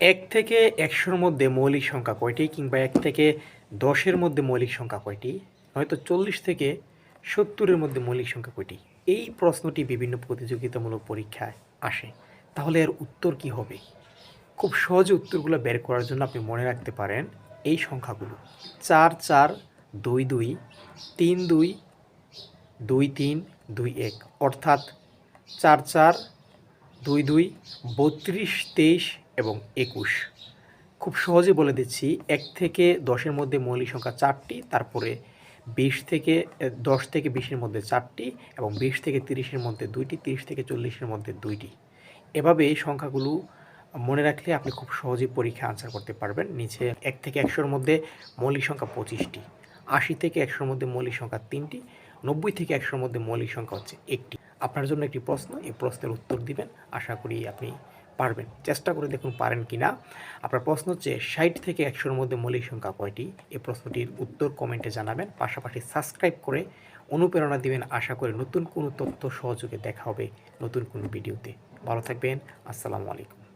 এক থেকে একশোর মধ্যে মৌলিক সংখ্যা কয়টি কিংবা এক থেকে দশের মধ্যে মৌলিক সংখ্যা কয়টি? হয়তো চল্লিশ থেকে সত্তরের মধ্যে মৌলিক সংখ্যা কয়টি? এই প্রশ্নটি বিভিন্ন প্রতিযোগিতামূলক পরীক্ষায় আসে। তাহলে এর উত্তর কি হবে? খুব সহজে উত্তরগুলো বের করার জন্য আপনি মনে রাখতে পারেন এই সংখ্যাগুলো। চার চার, দুই দুই, তিন, দুই দুই, তিন, দুই, এক। অর্থাৎ চার চার, দুই দুই, বত্রিশ, তেইশ এবং একুশ। খুব সহজে বলে দিচ্ছি, এক থেকে দশের মধ্যে মৌলিক সংখ্যা চারটি, তারপরে বিশ থেকে দশ থেকে বিশের মধ্যে চারটি এবং বিশ থেকে তিরিশের মধ্যে দুইটি, তিরিশ থেকে চল্লিশের মধ্যে দুইটি। এভাবে এই সংখ্যাগুলো মনে রাখলে আপনি খুব সহজেই পরীক্ষা আনসার করতে পারবেন। নিচে এক থেকে একশোর মধ্যে মৌলিক সংখ্যা পঁচিশটি, আশি থেকে একশোর মধ্যে মৌলিক সংখ্যা তিনটি, নব্বই থেকে একশোর মধ্যে মৌলিক সংখ্যা হচ্ছে একটি। আপনার জন্য একটি প্রশ্ন, এই প্রশ্নের উত্তর দিবেন। আশা করি আপনি পারবেন। চেষ্টা করে দেখুন পারেন কি না আপনার প্রশ্ন হচ্ছে, ষাট থেকে একশোর মধ্যে মৌলিক সংখ্যা কয়টি? এই প্রশ্নটির উত্তর কমেন্টে জানাবেন। পাশাপাশি সাবস্ক্রাইব করে অনুপ্রেরণা দিবেন। আশা করে নতুন কোনো তথ্য সহযোগে দেখা হবে নতুন কোনো ভিডিওতে। ভালো থাকবেন। আসসালামু আলাইকুম।